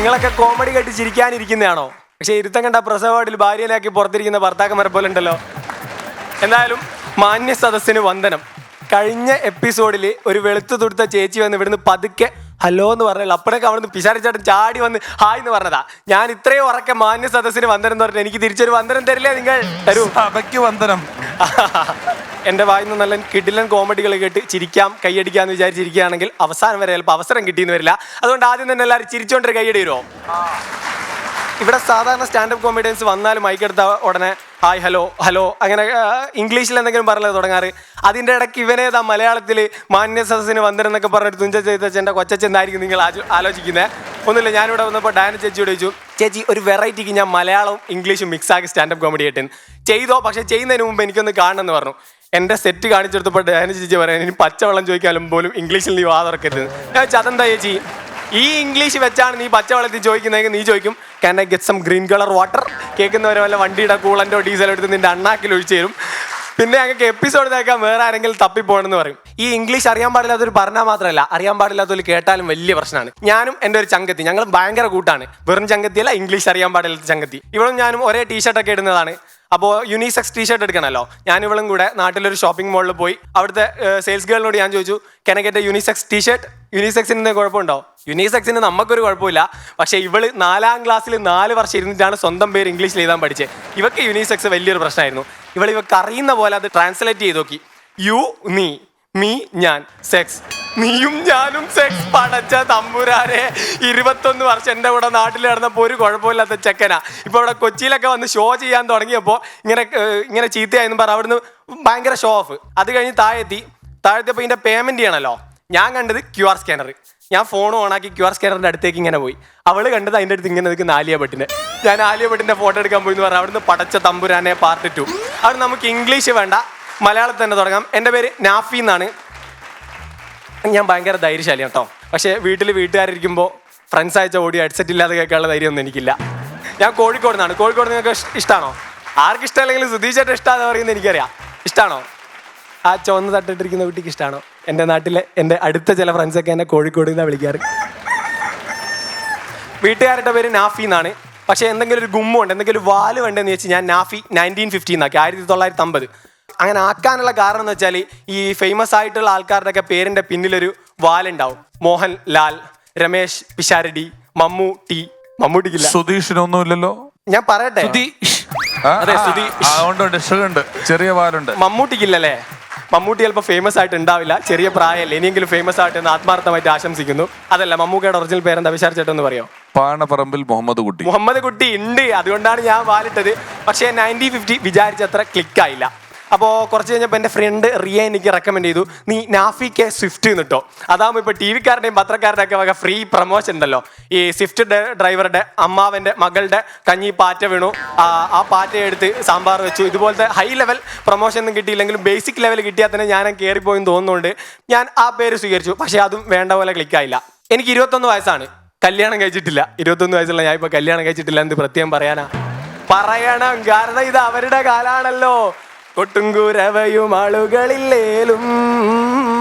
നിങ്ങളൊക്കെ കോമഡി കേട്ട് ചിരിക്കാനിരിക്കുന്നതാണോ പക്ഷെ ഇരുത്തം കണ്ട പ്രസവവാർഡിൽ ഭാര്യയിലാക്കി പുറത്തിരിക്കുന്ന ഭർത്താക്കന്മാരെ പോലെ ഉണ്ടല്ലോ. എന്തായാലും മാന്യ സദസ്സിന് വന്ദനം. കഴിഞ്ഞ എപ്പിസോഡിൽ ഒരു വെളുത്തു തുടുത്ത ചേച്ചി വന്ന് ഇവിടുന്ന് പതുക്കെ ഹലോ എന്ന് പറഞ്ഞാൽ അപ്പോഴൊക്കെ നിന്ന് പിശാരിച്ചാട്ടൻ ചാടി വന്ന് ഹായ് എന്ന് പറഞ്ഞതാ. ഞാൻ ഇത്രയും ഉറക്കെ മാന്യ സദസ്സിന് വന്ദനം എന്ന് പറഞ്ഞു എനിക്ക് തിരിച്ചൊരു വന്ദനം തരില്ലേ നിങ്ങൾ? തരൂ. സഭയ്ക്ക് വന്ദനം. എന്റെ വായിൽ നിന്ന് നല്ല കിടിലൻ കോമഡികൾ കേട്ട് ചിരിക്കാം കൈയടിക്കാമെന്ന് വിചാരിച്ചിരിക്കുകയാണെങ്കിൽ അവസാനം വരെ ചിലപ്പോൾ അവസരം കിട്ടിയെന്ന് വരില്ല. അതുകൊണ്ട് ആദ്യം തന്നെ എല്ലാവരും ചിരിച്ചുകൊണ്ടൊരു കൈയടി വരുമോ ഇവിടെ സാധാരണ സ്റ്റാൻഡപ്പ് കോമഡിയൻസ് വന്നാലും മൈക്കെടുത്ത ഉടനെ ഹായ് ഹലോ ഹലോ അങ്ങനെ ഇംഗ്ലീഷിൽ എന്തെങ്കിലും പറഞ്ഞത് തുടങ്ങാറ്? അതിന്റെ ഇടയ്ക്ക് ഇവനേതാ മലയാളത്തിൽ മാന്യ സദസ്സിന് വന്നിരുന്നൊക്കെ പറഞ്ഞിട്ട് തുഞ്ച ചേച്ചന്റെ കൊച്ചച്ചെന്നായിരിക്കും നിങ്ങൾ ആലോചിക്കുന്നത് ഒന്നുമില്ല ഞാനിവിടെ വന്നപ്പോൾ ഡാനി ചേച്ചിയോട് ചോദിച്ചു ചേച്ചി ഒരു വെറൈറ്റിക്ക് ഞാൻ മലയാളവും ഇംഗ്ലീഷും മിക്സ് ആക്കി സ്റ്റാൻഡപ്പ് കോമഡി ആയിട്ട് ചെയ്തോ? പക്ഷേ ചെയ്യുന്നതിന് മുമ്പ് എനിക്കൊന്ന് കാണണമെന്ന് പറഞ്ഞു. എന്റെ സെറ്റ് കാണിച്ചെടുത്തപ്പോൾ ഡാനി ചേച്ചി പറയാൻ ഇനി പച്ചവെള്ളം ചോദിക്കാനും പോലും ഇംഗ്ലീഷിൽ നീ വാ തുറക്കരുത് ഞാൻ ചതന്താ ചേച്ചി? ഈ ഇംഗ്ലീഷ് വെച്ചാണ് നീ പച്ചവെള്ളത്തിൽ ചോദിക്കുന്നതെങ്കിൽ നീ ചോദിക്കും. Can I get some green colour water കേൾക്കുന്നവരെ വല്ല വണ്ടിയുടെ കൂളന്റോ ഡീസലോ എടുത്ത് നിന്റെ അണ്ണാക്കിൽ ഒഴിച്ചു തരും. പിന്നെ ഞങ്ങൾക്ക് എപ്പിസോഡ് കേൾക്കാൻ വേറെ ആരെങ്കിലും തപ്പിപ്പോണെന്ന് പറയും. ഈ ഇംഗ്ലീഷ് അറിയാൻ പാടില്ലാത്തൊരു പറഞ്ഞാൽ മാത്രമല്ല അറിയാൻ പാടില്ലാത്തൊരു കേട്ടാലും വലിയ പ്രശ്നമാണ്. ഞാനും എന്റെ ഒരു ചങ്കത്തി ഞങ്ങൾ ഭയങ്കര കൂട്ടാണ്. വെറും ചങ്കത്തിയല്ല ഇംഗ്ലീഷ് അറിയാൻ പാടില്ലാത്ത ചങ്കത്തി. ഇവളും ഞാനും ഒരേ ടീഷർട്ടൊക്കെ ഇടുന്നതാണ്. അപ്പോൾ യൂണിസെക്സ് ടീഷർട്ട് എടുക്കണമല്ലോ. ഞാൻ ഇവളും കൂടെ നാട്ടിലൊരു ഷോപ്പിംഗ് മോളിൽ പോയി. അവിടുത്തെ സെയിൽസ് ഗേളിനോട് ഞാൻ ചോദിച്ചു കെനകെറ്റ് യൂണിസെക്സ് ടീഷർട്ട് യൂണിസെക്സിന് കുഴപ്പമുണ്ടോ യൂണിസെക്സിന് നമുക്കൊരു കുഴപ്പമില്ല. പക്ഷേ ഇവൾ നാലാം ക്ലാസ്സിൽ നാല് വർഷം ഇരുന്നിട്ടാണ് സ്വന്തം പേര് ഇംഗ്ലീഷിൽ എഴുതാൻ പഠിച്ചത് ഇവക്ക് യൂണിസെക്സ് വലിയൊരു പ്രശ്നമായിരുന്നു. ഇവൾ ഇവക്ക് അറിയുന്ന പോലെ അത് ട്രാൻസ്ലേറ്റ് ചെയ്ത് നോക്കി. യു നീ മീ ഞാൻ സെക്സ് നീയും ഞാനും സെക്സ് പടച്ച തമ്പുരാനെ. ഇരുപത്തൊന്ന് വർഷം എന്റെ കൂടെ നാട്ടിൽ നടന്നപ്പോൾ ഒരു കുഴപ്പമില്ലാത്ത ചെക്കനാ. ഇപ്പൊ ഇവിടെ കൊച്ചിയിലൊക്കെ വന്ന് ഷോ ചെയ്യാൻ തുടങ്ങിയപ്പോൾ ഇങ്ങനെ ഇങ്ങനെ ചീത്തയായിരുന്നു പറ അവിടുന്ന് ഭയങ്കര ഷോ ഓഫ് അത് കഴിഞ്ഞ് താഴെത്തി. താഴെത്തിയപ്പോൾ ഇതിന്റെ പേയ്മെന്റ് ചെയ്യണല്ലോ. ഞാൻ കണ്ടത് ക്യു ആർ സ്കാനർ ഞാൻ ഫോൺ ഓണാക്കി ക്യു ആർ സ്കാനറിന്റെ അടുത്തേക്ക് ഇങ്ങനെ പോയി. അവൾ കണ്ടത് അതിന്റെ അടുത്ത് ഇങ്ങനെ നിൽക്കുന്ന ആലിയ ഭട്ടിനെ. ഞാൻ ആലിയ ഭട്ടിന്റെ ഫോട്ടോ എടുക്കാൻ പോയി എന്ന് പറഞ്ഞു അവിടുന്ന് പടച്ച തമ്പുരാനെ പാർട്ട് ടു അവിടെ നമുക്ക് ഇംഗ്ലീഷ് വേണ്ട. മലയാളത്തിൽ തന്നെ തുടങ്ങാം. എന്റെ പേര് നാഫി എന്നാണ്. ഞാൻ ഭയങ്കര ധൈര്യശാലി കേട്ടോ. പക്ഷേ വീട്ടിൽ വീട്ടുകാരിരിക്കുമ്പോൾ ഫ്രണ്ട്സ് അയച്ച ഓടി ഹെഡ്സെറ്റ് ഇല്ലാതെ കേൾക്കാനുള്ള ധൈര്യമൊന്നും എനിക്കില്ല. ഞാൻ കോഴിക്കോട് നിന്നാണ്. കോഴിക്കോട് നിങ്ങൾക്ക് ഇഷ്- ഇഷ്ടമാണോ ആർക്കിഷ്ടമല്ലെങ്കിൽ സുധീഷ് സുധീഷേട്ടൻ ഇഷ്ടമാണെന്ന് പറയുന്നത് എനിക്കറിയാം. ഇഷ്ടമാണോ ആ ചുവന്ന തട്ടിട്ടിരിക്കുന്ന കുട്ടിക്ക് ഇഷ്ടമാണോ എന്റെ നാട്ടിലെ എന്റെ അടുത്ത ചില ഫ്രണ്ട്സൊക്കെ എന്നെ കോഴിക്കോട് നിന്നാണ് വിളിക്കാറ്. വീട്ടുകാരുടെ പേര് നാഫി എന്നാണ്. പക്ഷേ എന്തെങ്കിലും ഒരു ഗുമ്മുണ്ട് എന്തെങ്കിലും ഒരു വാൽ വേണ്ടെന്ന് വെച്ച് ഞാൻ നാഫി നയന്റീൻ ഫിഫ്റ്റി എന്നാക്കി ആയിരത്തി തൊള്ളായിരത്തി അമ്പത്. അങ്ങനെ ആക്കാനുള്ള കാരണം എന്ന് വെച്ചാൽ ഈ ഫേമസ് ആയിട്ടുള്ള ആൾക്കാരുടെയൊക്കെ പേരിന്റെ പിന്നിലൊരു വാലുണ്ടാവും. മോഹൻ ലാൽ രമേശ് പിഷാരടി മമ്മു ടി മമ്മൂട്ടിക്കില്ല സുധീഷിനൊന്നുമില്ലല്ലോ. ഞാൻ പറയട്ടെ. സുധീഷ്. ഉണ്ട് ഷുണ്ട് ചെറിയ വാലുണ്ട്. മമ്മൂട്ടിക്കില്ലല്ലേ മമ്മൂട്ടി ചിലപ്പോൾ ഫേമസ് ആയിട്ട് ഉണ്ടാവില്ല. ചെറിയ പ്രായമല്ലേ. ഇനിയെങ്കിലും ഫേമസ് ആയിട്ട് എന്ന് ആത്മാർത്ഥമായിട്ട് ആശംസിക്കുന്നു. അതല്ല മമ്മൂക്കയുടെ ഒറിജിനൽ പേരെന്താ? വിചാരിച്ചിട്ടെന്ന് പറയോ? പാണപ്പറമ്പിൽ മുഹമ്മദ് കുട്ടി. മുഹമ്മദ് കുട്ടി ഉണ്ട്. അതുകൊണ്ടാണ് ഞാൻ വാലിട്ടത്. പക്ഷേ നയന്റി ഫിഫ്റ്റി വിചാരിച്ചത്ര ക്ലിക്കായില്ല അപ്പോൾ കുറച്ച് കഴിഞ്ഞപ്പോൾ എന്റെ ഫ്രണ്ട് റിയ എനിക്ക് റെക്കമെൻഡ് ചെയ്തു. നീ നാഫി കെ സ്വിഫ്റ്റ് എന്നിട്ടോ അതാകുമ്പോൾ ഇപ്പോൾ ടി വിക്കാരുടെയും പത്രക്കാരുടെയും ഒക്കെ വക ഫ്രീ പ്രൊമോഷൻ ഉണ്ടല്ലോ ഈ സ്വിഫ്റ്റ് ഡ്രൈവറുടെ അമ്മാവന്റെ മകളുടെ കഞ്ഞി പാറ്റ വീണു. ആ പാറ്റ എടുത്ത് സാമ്പാർ വെച്ചു. ഇതുപോലത്തെ ഹൈ ലെവൽ പ്രൊമോഷൻ ഒന്നും കിട്ടിയില്ലെങ്കിലും ബേസിക് ലെവൽ കിട്ടിയാൽ തന്നെ ഞാൻ കയറിപ്പോയെന്ന് തോന്നുന്നുണ്ട്. ഞാൻ ആ പേര് സ്വീകരിച്ചു. പക്ഷേ അതും വേണ്ട പോലെ ക്ലിക്കായില്ല എനിക്ക് ഇരുപത്തൊന്ന് വയസ്സാണ്. കല്യാണം കഴിച്ചിട്ടില്ല. ഇരുപത്തൊന്ന് വയസ്സുള്ള ഞാൻ ഇപ്പോൾ കല്യാണം കഴിച്ചിട്ടില്ല എന്ത് പ്രത്യേകം പറയാനാ. പറയണം. കാരണം ഇത് അവരുടെ കാലാണല്ലോ. കൊട്ടുംകുരവയും ആളുകളില്ലേലും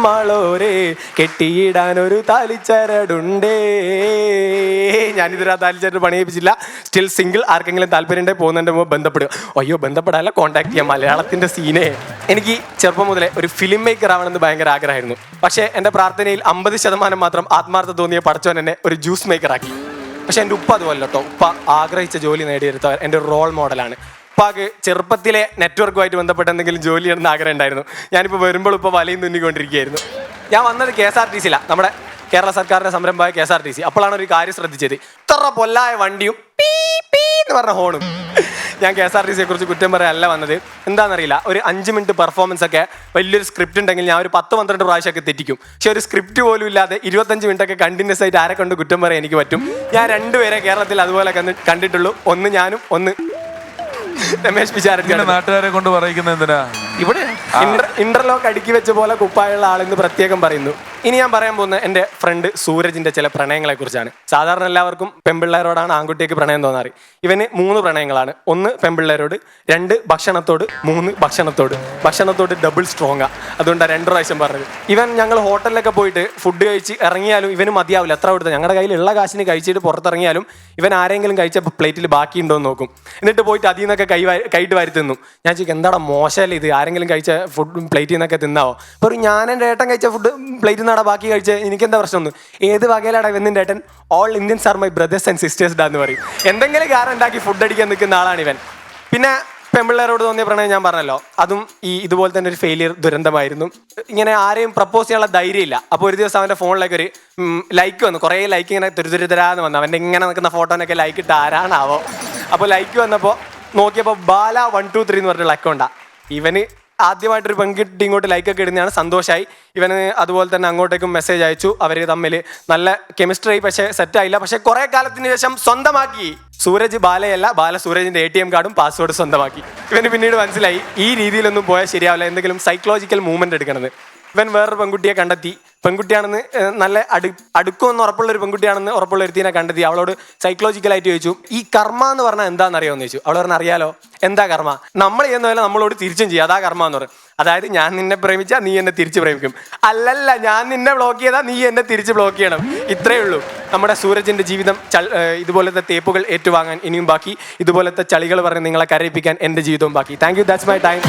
മാളോരെ കെട്ടിയിടാൻ ഒരു താലിച്ചരടുണ്ടേ. ഞാനിതൊരു ആ താലിച്ചരട് പണിയിപ്പിച്ചില്ല സ്റ്റിൽ സിംഗിൾ ആർക്കെങ്കിലും താല്പര്യം പോകുന്നതിന്റെ മുമ്പ് ബന്ധപ്പെടുക. അയ്യോ ബന്ധപ്പെടാല്ല കോൺടാക്ട് ചെയ്യാം. മലയാളത്തിന്റെ സീനെ എനിക്ക് ചെറുപ്പം മുതലേ ഒരു ഫിലിം മേക്കർ ആവണമെന്ന് ഭയങ്കര ആഗ്രഹമായിരുന്നു. പക്ഷേ എന്റെ പ്രാർത്ഥനയിൽ അമ്പത് ശതമാനം മാത്രം ആത്മാർത്ഥ തോന്നിയ പഠിച്ചവൻ എന്നെ ഒരു ജ്യൂസ് മേക്കർ ആക്കി. പക്ഷെ എന്റെ ഉപ്പ അതുപോലെ കേട്ടോ. ഉപ്പ ആഗ്രഹിച്ച ജോലി നേടിയെടുത്ത എന്റെ റോൾ മോഡലാണ് ഉപ്പാക്ക് ചെറുപ്പത്തിലെ നെറ്റ്വർക്കുമായിട്ട് ബന്ധപ്പെട്ട എന്തെങ്കിലും ജോലി ചെയ്യണമെന്ന് ആഗ്രഹം ഉണ്ടായിരുന്നു. ഞാനിപ്പോൾ വരുമ്പോൾ ഇപ്പോൾ വലയും തുന്നിക്കൊണ്ടിരിക്കുകയായിരുന്നു. ഞാൻ വന്നത് കെ എസ് ആർ ടി സിയിലാണ് നമ്മുടെ കേരള സർക്കാരിന്റെ സംരംഭമായ K S R T C. അപ്പോഴാണ് ഒരു കാര്യം ശ്രദ്ധിച്ചത്. ഇത്ര പൊല്ലായ വണ്ടിയും പീ പീ എന്ന് പറഞ്ഞ ഹോണും. ഞാൻ കെ എസ് ആർ ടി സിയെ കുറിച്ച് കുറ്റം പറയാനല്ല വന്നത്. എന്താണെന്നറിയില്ല. ഒരു അഞ്ച് മിനിറ്റ് പെർഫോമൻസ് ഒക്കെ വലിയൊരു സ്ക്രിപ്റ്റ് ഉണ്ടെങ്കിൽ ഞാൻ ഒരു പത്ത് പന്ത്രണ്ട് പ്രാവശ്യമൊക്കെ തെറ്റിക്കും. പക്ഷെ ഒരു സ്ക്രിപ്റ്റ് പോലും ഇല്ലാതെ ഇരുപത്തഞ്ച് മിനിറ്റ് ഒക്കെ കണ്ടിന്യൂസ് ആയിട്ട് ആരെ കൊണ്ട് കുറ്റം പറയാൻ എനിക്ക് പറ്റും? ഞാൻ രണ്ടുപേരെ കേരളത്തിൽ അതുപോലെ കണ്ടിട്ടുള്ളൂ. ഒന്ന് ഞാനും ഒന്ന് രമേശ് പിച്ചാരത്തി നാട്ടുകാരെ കൊണ്ട് പറയുന്നത് എന്തിനാ? ഇവിടെ ഇന്റർലോക്ക് അടുക്കി വെച്ച പോലെ കുപ്പായുള്ള ആളെന്ന് പ്രത്യേകം പറയുന്നു. ഇനി ഞാൻ പറയാൻ പോകുന്ന എന്റെ ഫ്രണ്ട് സൂരജിന്റെ ചില പ്രണയങ്ങളെ കുറിച്ചാണ് സാധാരണ എല്ലാവർക്കും പെൺപിള്ളേരോടാണ് ആൺകുട്ടിക്ക് പ്രണയം തോന്നാറ്. ഇവന് മൂന്ന് പ്രണയങ്ങളാണ്. ഒന്ന് പെൺപിള്ളേരോട് രണ്ട് ഭക്ഷണത്തോട് മൂന്ന് ഭക്ഷണത്തോട്. ഭക്ഷണത്തോട് ഡബിൾ സ്ട്രോങ്ങാ അതുകൊണ്ടാണ് രണ്ട് പ്രാവശ്യം പറഞ്ഞത്. ഇവൻ ഞങ്ങൾ ഹോട്ടലിലൊക്കെ പോയിട്ട് ഫുഡ് കഴിച്ച് ഇറങ്ങിയാലും ഇവന് മതിയാവില്ല. എത്ര കൊടുത്ത് ഞങ്ങളുടെ കയ്യിലുള്ള കാശിന് കഴിച്ചിട്ട് പുറത്തിറങ്ങിയാലും ഇവൻ ആരെങ്കിലും കഴിച്ച പ്ലേറ്റിൽ ബാക്കിയുണ്ടോ എന്ന് നോക്കും. എന്നിട്ട് പോയിട്ട് അതിൽ നിന്നൊക്കെ കൈ കൈട്ട് വാരി തിന്നു. ഞാൻ ചോദിക്കും എന്താടാ മോശമല്ലേ ഇത്? ആരെങ്കിലും കഴിച്ച ഫുഡ് പ്ലേറ്റിൽ നിന്നൊക്കെ തിന്നാവോ? അപ്പോൾ ഞാൻ എന്റെ ഏട്ടൻ കഴിച്ച ഫുഡ് പ്ലേറ്റിൽ നിന്നാടാ ബാക്കി കഴിച്ച? എനിക്ക് എന്താ പ്രശ്നമൊന്നും? ഏത് വകയിലാടാ ഇവന്നിന്റെ ഏട്ടൻ? All Indians are my brothers and sisters എന്ന് പറയും. എന്തെങ്കിലും കാരണം ഉണ്ടാക്കി ഫുഡ് അടിക്കാൻ നിൽക്കുന്ന ആളാണ് ഇവൻ. പിന്നെ പെമ്പിള്ളേരോട് തോന്നിയ പ്രണയം ഞാൻ പറഞ്ഞല്ലോ. അതും ഈ ഇതുപോലെ തന്നെ ഒരു ഫെയിലിയർ ദുരന്തമായിരുന്നു. ഇങ്ങനെ ആരെയും പ്രപ്പോസ് ചെയ്യാനുള്ള ധൈര്യമില്ല. അപ്പോൾ ഒരു ദിവസം അവന്റെ ഫോണിലേക്ക് ഒരു ലൈക്ക് വന്നു. കുറേ ലൈക്ക് ഇങ്ങനെ തുരുതുരുതരാന്ന് വന്നു. അവന്റെ ഇങ്ങനെ നിൽക്കുന്ന ഫോട്ടോനൊക്കെ ലൈക്ക് ഇട്ട് ആരാണാവോ? അപ്പോൾ ലൈക്ക് വന്നപ്പോൾ നോക്കിയപ്പോൾ ബാല വൺ ടു ത്രീ എന്ന് പറഞ്ഞിട്ടുള്ള അക്കൗണ്ടാണ് ഇവന് ആദ്യമായിട്ടൊരു പെൺകുട്ടി ഇങ്ങോട്ട് ലൈക്കൊക്കെ ഇടുന്നതാണ്. സന്തോഷമായി ഇവന് അതുപോലെ തന്നെ അങ്ങോട്ടേക്കും മെസ്സേജ് അയച്ചു. അവർ തമ്മിൽ നല്ല കെമിസ്ട്രി പക്ഷേ സെറ്റായില്ല പക്ഷേ കുറേ കാലത്തിന് ശേഷം സ്വന്തമാക്കി. സൂരജ് ബാലയല്ല. ബാല സൂരജിന്റെ എ ടി എം കാർഡും പാസ്വേഡ് സ്വന്തമാക്കി. ഇവന് പിന്നീട് മനസ്സിലായി. ഈ രീതിയിലൊന്നും പോയാൽ ശരിയാവില്ല. എന്തെങ്കിലും സൈക്കോളജിക്കൽ മൂവ്മെന്റ് എടുക്കണമെന്ന് ഇവൻ വേറൊരു പെൺകുട്ടിയെ കണ്ടെത്തി. പെൺകുട്ടിയാണെന്ന് നല്ല അടു അടുക്കുമെന്ന് ഉറപ്പുള്ള ഒരു പെൺകുട്ടിയാണെന്ന് ഉറപ്പുള്ള ഒരുത്തിനെ കണ്ടെത്തി. അവളോട് സൈക്കോളജിക്കലായിട്ട് ചോദിച്ചു ഈ കർമ്മ എന്ന് പറഞ്ഞാൽ എന്താണെന്ന് അറിയാമെന്ന് ചോദിച്ചു. അവൾ പറഞ്ഞാൽ അറിയാലോ എന്താ കർമ്മ? നമ്മൾ ചെയ്യുന്ന പോലെ നമ്മളോട് തിരിച്ചും ചെയ്യും. അതാ കർമ്മ എന്ന് പറയും. അതായത് ഞാൻ നിന്നെ പ്രേമിച്ചാൽ നീ എന്നെ തിരിച്ച് പ്രേമിക്കും. അല്ലല്ല ഞാൻ നിന്നെ ബ്ലോക്ക് ചെയ്താൽ നീ എന്നെ തിരിച്ച് ബ്ലോക്ക് ചെയ്യണം. ഇത്രയേ ഉള്ളൂ. നമ്മുടെ സൂരജിന്റെ ജീവിതം ഇതുപോലത്തെ തേപ്പുകൾ ഏറ്റുവാങ്ങാൻ ഇനിയും ബാക്കി. ഇതുപോലത്തെ ചളികൾ പറഞ്ഞ് നിങ്ങളെ കരയിപ്പിക്കാൻ എന്റെ ജീവിതവും ബാക്കി. Thank you that's my time